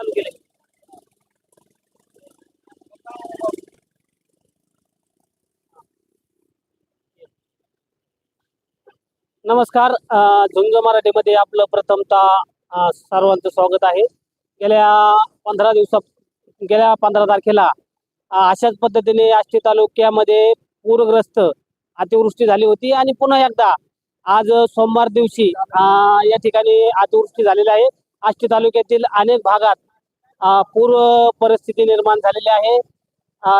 चालू केले नमस्कार झुंज मराठीमध्ये आपलं प्रथमतः सर्वांचं स्वागत आहे. गेल्या पंधरा दिवसा गेल्या पंधरा तारखेला अशाच पद्धतीने आष्टी तालुक्यामध्ये पूरग्रस्त अतिवृष्टी झाली होती आणि पुन्हा एकदा आज सोमवार दिवशी या ठिकाणी अतिवृष्टी झालेली आहे. आष्टी तालुक्यातील अनेक भागात पूर परिस्थिती निर्माण झालेली आहे.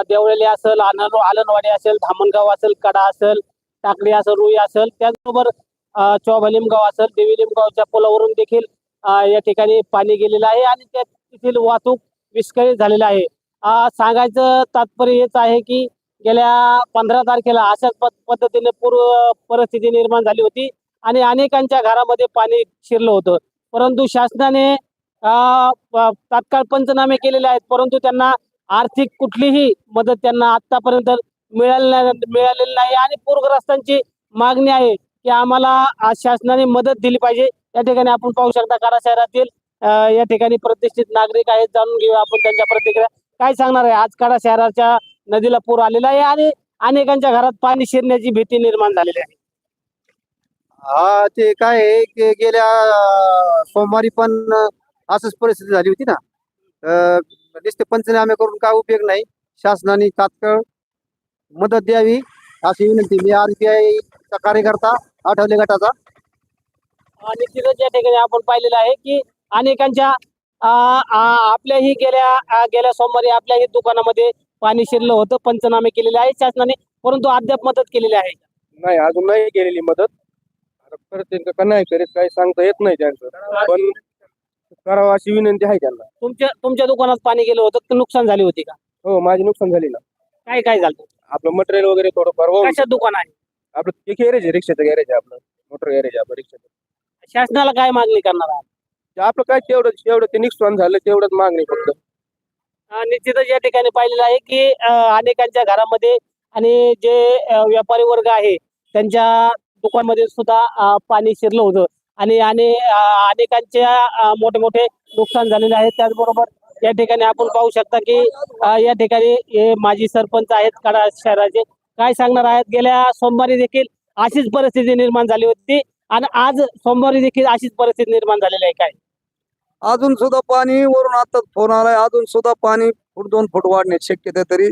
देवळेली असेल आनंद आलनवाडी असेल धामणगाव असेल कडा असेल टाकडी असेल रुई असेल त्याचबरोबर अ, चौभलिमगाव असेल देवीलिमगावच्या पुलावरून देखील या ठिकाणी पाणी गेलेलं आहे आणि त्या तेथील वाहतूक विस्कळीत झालेली आहे. सांगायचं तात्पर्य हेच आहे की गेल्या पंधरा तारखेला अशाच पद्धतीने पूर परिस्थिती निर्माण झाली होती आणि अनेकांच्या घरामध्ये पाणी शिरलं होतं. परंतु शासनाने तात्काळ पंचनामे केलेले आहेत परंतु त्यांना आर्थिक कुठलीही मदत त्यांना आतापर्यंत मिळालेली मिळालेली नाही. आणि पूरग्रस्तांची मागणी आहे की आम्हाला आज शासनाने मदत दिली पाहिजे. या ठिकाणी आपण पाहू शकता कारा शहरातील या ठिकाणी प्रतिष्ठित नागरिक आहेत. जाणून घेऊया आपण त्यांच्या प्रतिक्रिया. काय सांगणार आहे? आज कारा शहराच्या नदीला पूर आलेला आहे आणि अनेकांच्या घरात पाणी शिरण्याची भीती निर्माण झालेली आहे. हा ते काय आहे की गेल्या सोमवारी पण असंच परिस्थिती झाली होती ना. अं, नुसते पंचनामे करून काय उपयोग नाही. शासनाने तात्काळ मदत द्यावी अशी विनंती. मी आरपीआय चा कार्यकर्ता आठवले गटाचा. आणि तिथं या ठिकाणी आपण पाहिलेलं आहे की अनेकांच्या आपल्याही गेल्या गेल्या सोमवारी आपल्याही दुकानामध्ये पाणी शिरलं होतं पंचनामे केलेले आहे शासनाने परंतु अद्याप मदत केलेली आहे. नाही अजून नाही केलेली मदत. आता करते का नाही करीत काही सांगता येत नाही त्यांचं. पण करावं अशी विनंती आहे त्यांना. तुमच्या तुमच्या दुकानात पाणी गेलं होतं तर नुकसान झाली होती का? हो माझी नुकसान झाली ना काय काय झालं? आपलं मटेरियल वगैरे थोडं वाहून कशात दुकान आहे? आपलं गॅरेज आहे रिक्षाचं गॅरेज आहे आपलं. मोटर गॅरेज आहे आपलं रिक्षाचं. शासनाला काय मागणी करणार आहात? ते आपलं काय तेवढं तेवढं ते नुकसान झालं तेवढंच मागणी फक्त. अ, निश्चितच या ठिकाणी पाहिलेलं आहे की अ, अनेकांच्या घरामध्ये आणि जे अ, व्यापारी वर्ग आहे त्यांच्या दुकानमध्ये सुद्धा अ, पाणी शिरलं होतं. आणि आणि अनेकांच्या मोठे मोठे नुकसान झालेले आहे. त्याचबरोबर या ठिकाणी आपण पाहू शकता की या ठिकाणी हे माजी सरपंच आहेत कडा शहराचे. काय सांगणार आहेत? गेल्या सोमवारी देखील अशीच परिस्थिती निर्माण झाली होती आणि आज सोमवारी देखील अशीच परिस्थिती निर्माण झालेली आहे काय? अजून सुद्धा पाणी वरून आता फोन आलाय. अजून सुद्धा पाणी फूट दोन फूट वाढण्याची शक्यता तरी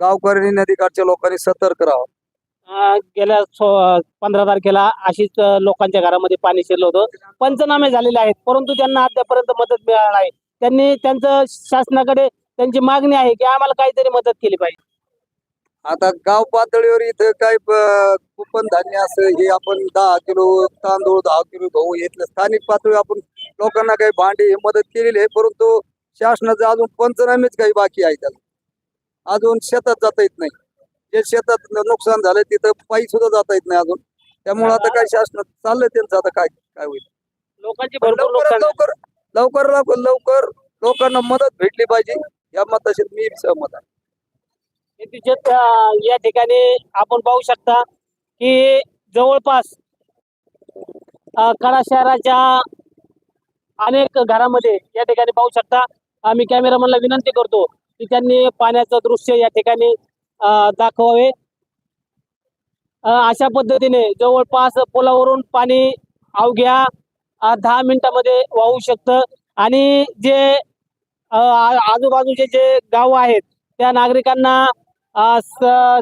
गावकऱ्यांनी नदीकाठच्या लोकांनी सतर्क राहावं. गेल्या पंधरा तारखेला अशीच लोकांच्या घरामध्ये पाणी शिरलं होतं. पंचनामे झालेले आहेत परंतु त्यांना अद्यापर्यंत मदत मिळाली नाही. त्यांनी त्यांचं शासनाकडे त्यांची मागणी आहे की आम्हाला काहीतरी मदत केली पाहिजे. आता गाव पातळीवर इथं काय कुपन धान्य असं हे आपण दहा किलो तांदूळ दहा किलो गहू घेतलं. स्थानिक पातळी आपण लोकांना काही भांडे हे मदत केलेली आहे परंतु शासनाचं अजून पंचनामेच काही बाकी आहे त्याला. अजून शेतात जाता येत नाही. जे शेतात नुकसान झालंय तिथं पायी सुद्धा जाता येत नाही अजून. त्यामुळे आता काय शासनात चाललंय त्यांचं आता काय काय होईल. लोकांची लवकर लवकर लवकर लवकर लोकांना मदत भेटली पाहिजे या मताशी मी सहमत आहे. या ठिकाणी आपण पाहू शकता की जवळपास कडा शहराच्या अनेक घरामध्ये या ठिकाणी पाहू शकता. आम्ही कॅमेरामॅनला विनंती करतो की त्यांनी पाण्याचं दृश्य या ठिकाणी दाखवावे. अशा पद्धतीने जवळपास पुलावरून पाणी अवघ्या दहा मिनिटामध्ये वाहू शकतं. आणि जे आजूबाजूचे जे गाव आहेत त्या नागरिकांना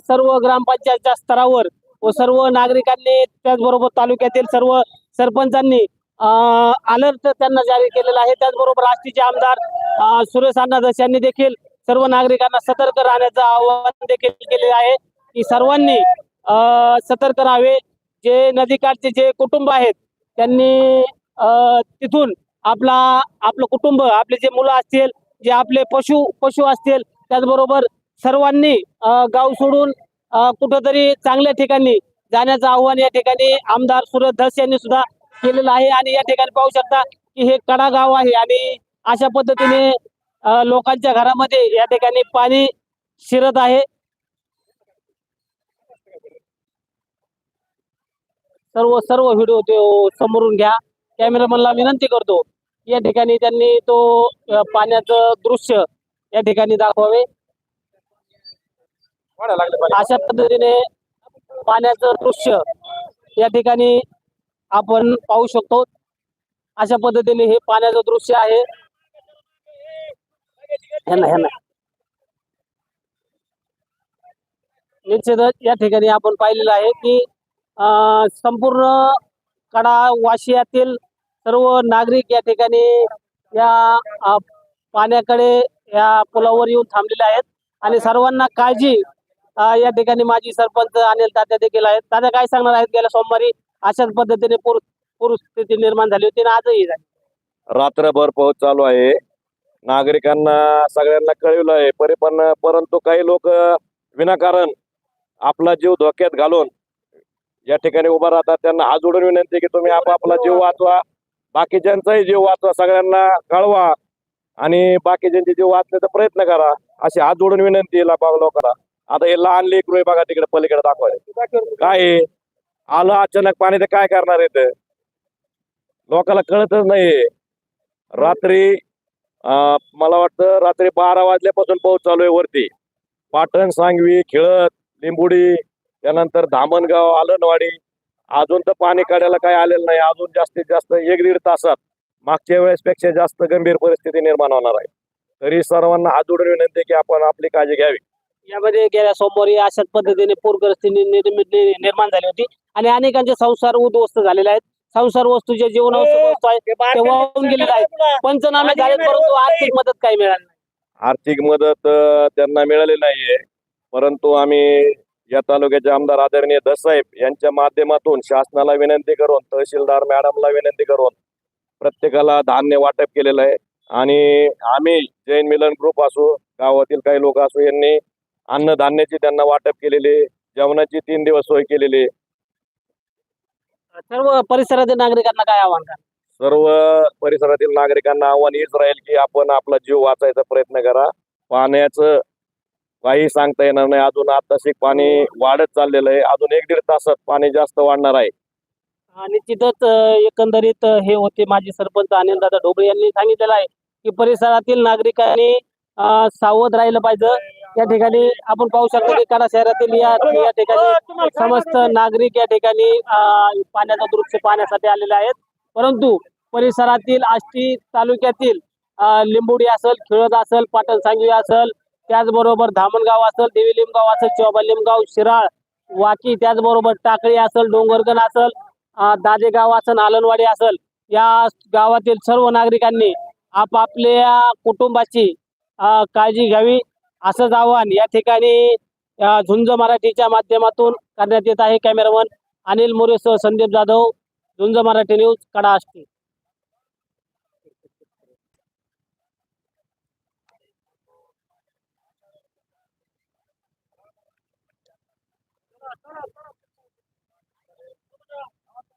सर्व ग्रामपंचायतच्या स्तरावर व सर्व नागरिकांनी त्याचबरोबर तालुक्यातील सर्व सरपंचांनी अलर्ट त्यांना जारी केलेला आहे. त्याचबरोबर आष्टीचे आमदार सुरेश अण्णा यांनी देखील सर्व नागरिकांना सतर्क राहण्याचं आवाहन देखील केले आहे. की सर्वांनी सतर्क राहावे. जे नदीकाठचे जे कुटुंब आहेत त्यांनी तिथून आपला आपलं कुटुंब आपले जे मुलं असतील जे आपले पशु पशु असतील त्याचबरोबर सर्वांनी गाव सोडून कुठंतरी चांगल्या ठिकाणी जाण्याचं आव्हान या ठिकाणी आमदार सुरज धस यांनी सुद्धा केलेलं आहे. आणि या ठिकाणी पाहू शकता की हे कडा गाव आहे. आणि अशा पद्धतीने लोकांच्या घरामध्ये या ठिकाणी पाणी शिरत आहे. सर्व सर्व व्हिडिओ ते समोरून घ्या. कॅमेरामनला विनंती करतो या ठिकाणी त्यांनी तो पाण्याचं दृश्य या ठिकाणी दाखवावे. अशा पद्धतीने पाण्याचं दृश्य या ठिकाणी आपण पाहू शकतो. अशा पद्धतीने हे पाण्याचं दृश्य आहे. ह्यांना ह्यांना निश्चितच या ठिकाणी आपण पाहिलेलं आहे की संपूर्ण कडा वाशियातील सर्व नागरिक या ठिकाणी या पाण्याकडे या पुलावर येऊन थांबलेले आहेत. आणि सर्वांना काळजी या ठिकाणी माजी सरपंच अनिल तात्या देखील आहेत. तात्या काय सांगणार आहेत? गेल्या सोमवारी अशाच पद्धतीने पूर पूरस्थिती निर्माण झाली होती आणि आजही झाली. रात्रभर पाऊस चालू आहे. नागरिकांना सगळ्यांना कळवलं आहे. परी पण परंतु काही लोक विनाकारण आपला जीव धोक्यात घालून या ठिकाणी उभा राहतात. त्यांना हात जोडून विनंती की तुम्ही आपापला जीव वाचवा. बाकीच्यांचाही जीव वाचवा. सगळ्यांना कळवा. आणि बाकीच्यांचे जीव वाचण्याचा प्रयत्न करा. अशी हात जोडून विनंती लोकांना. आता हे लहान लेकरू बघा तिकडे पलीकडे दाखवाय काय आलं अचानक पाणी तर काय करणार आहे लोकांना कळतच नाहीये. रात्री मला वाटतं रात्री बारा वाजल्यापासून पाऊस चालू आहे वरती. पाटण सांगवी खिळत लिंबुडी त्यानंतर धामणगाव आलनवाडी. अजून तर पाणी काढायला काही आलेलं नाही. अजून जास्तीत जास्त एक दीड तासात मागच्या वेळेसपेक्षा जास्त गंभीर परिस्थिती निर्माण होणार आहे. तरी सर्वांना हात जोडून विनंती की आपण आपली काळजी घ्यावी. यामध्ये गेल्या सोमवारी अशाच पद्धतीने पूर परिस्थिती निर्मित निर्माण झाली होती. आणि अनेकांचे संसार उद्ध्वस्त झालेले आहेत. संसार वस्तू जे जीवनावश्यक वस्तू आहेत ते वाहून गेलेले आहेत पंचनामे झालेत परंतु आर्थिक मदत काही मिळाली नाही. आर्थिक मदत अं, त्यांना मिळाली नाहीये. परंतु आम्ही या तालुक्याचे आमदार आदरणीय दसाहेब यांच्या माध्यमातून शासनाला विनंती करून तहसीलदार मॅडमला विनंती करून प्रत्येकाला धान्य वाटप केलेलं आहे. आणि आम्ही जैन मिलन ग्रुप असो गावातील काही लोक असो यांनी अन्नधान्याची त्यांना वाटप केलेली जेवणाची तीन दिवस सोय केलेली. सर्व परिसरातील नागरिकांना काय आव्हान करा? सर्व परिसरातील नागरिकांना आव्हान हेच राहील की आपण आपला जीव वाचायचा प्रयत्न करा. पाण्याचं काही सांगता येणार नाही. अजून आताशी पाणी वाढत चाललेलं आहे. अजून एक दीड तासात पाणी जास्त वाढणार आहे. निश्चितच एकंदरीत हे होते माजी सरपंच अनिलदादा ढोबळे यांनी सांगितलेलं आहे की परिसरातील नागरिकांनी सावध राहिलं पाहिजे. या ठिकाणी आपण पाहू शकतो की कडा शहरातील या या ठिकाणी समस्त नागरिक या ठिकाणी पाण्याचा पाण्याचं दृश्य पाहण्यासाठी आलेले आहेत. परंतु परिसरातील आष्टी तालुक्यातील अं, लिंबोडी असेल खिळद असेल पाटण सांगवी असेल त्याचबरोबर धामणगाव असेल देवी लिमगाव असेल चोबा लिमगाव शिराळ वाकी त्याचबरोबर टाकळी असेल डोंगरगण असेल दादेगाव असेल आलनवाडी असेल या गावातील सर्व नागरिकांनी आपापल्या कुटुंबाची काळजी घ्यावी. असंच आव्हान या ठिकाणी झुंज मराठीच्या माध्यमातून करण्यात येत आहे कॅमेरामन अनिल मोरेसह संदीप जाधव झुंज मराठी न्यूज कडा असते